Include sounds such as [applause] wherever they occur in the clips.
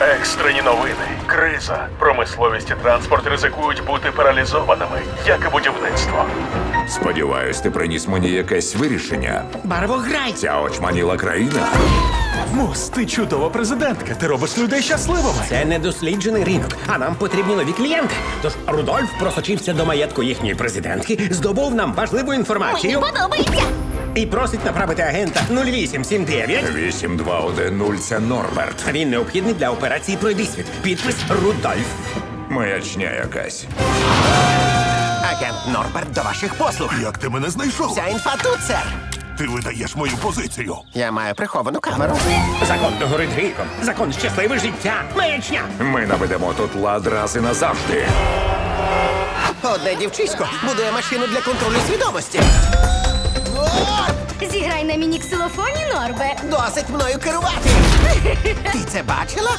Екстрені новини, криза, промисловість і транспорт ризикують бути паралізованими, як і будівництво. Сподіваюсь, ти приніс мені якесь вирішення. Барвограй! Ця очманіла країна. Мус, ти чудова президентка. Ти робиш людей щасливими. Це недосліджений ринок, а нам потрібні нові клієнти. Тож Рудольф просочився до маєтку їхньої президентки, здобув нам важливу інформацію Мені подобається. І просить направити агента 0879. 8210 це Норберт. Він необхідний для операції Пройдисвіт. Підпис Рудольф. Маячня якась. Агент Норберт до ваших послуг. Як ти мене знайшов? Вся інфа тут, сер. Ти видаєш мою позицію. Я маю приховану камеру. Закон догорить гріхом. Закон щасливе життя. Маячня. Ми наведемо тут лад раз і назавжди. Одне дівчисько будує машину для контролю свідомості. Зіграй на міні-ксилофоні, Норбе. Досить мною керувати. [laughs] Ти це бачила?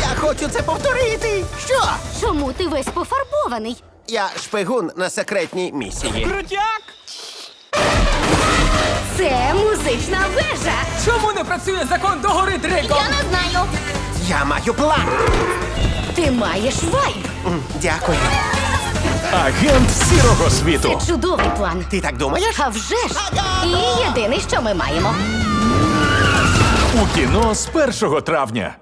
Я хочу це повторити. Що? Чому ти весь пофарбований? Я шпигун на секретній місії. Це музична вежа. Чому не працює закон догори Дрико? Я не знаю. Я маю план. Ти маєш вайб. Дякую. Агент сірого світу. Це чудовий план. Ти так думаєш? А вже ж. І єдине, що ми маємо. У кіно з 1 травня.